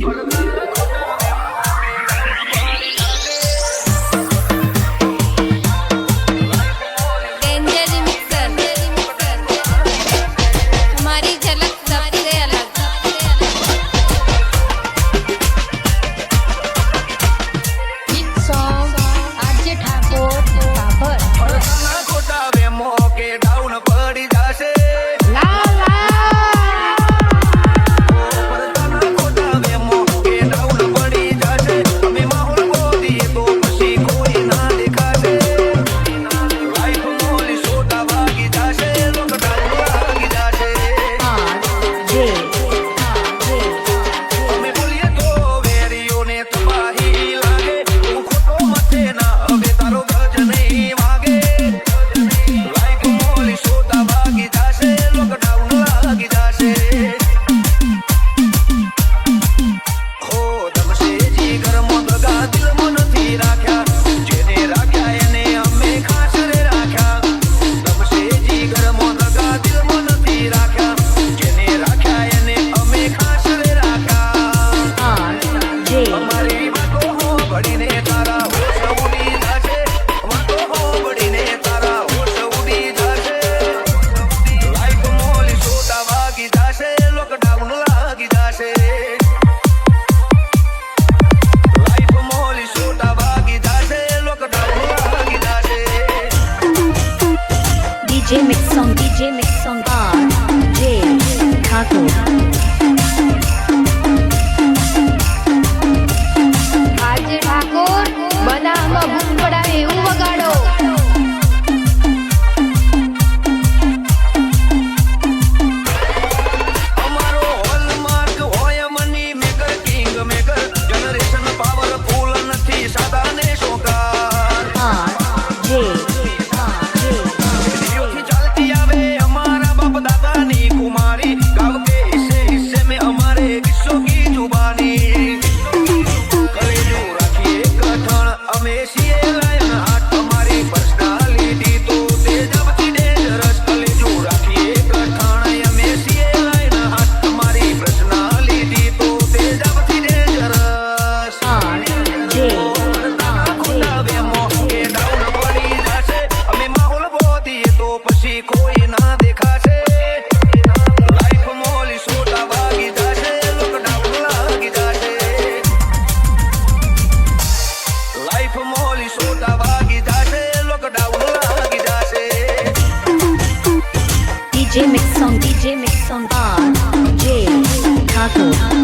Follow me. এখন লাগি দাসে DJ Mix on DJ Mix on R J Kaku J Mix on R J Taco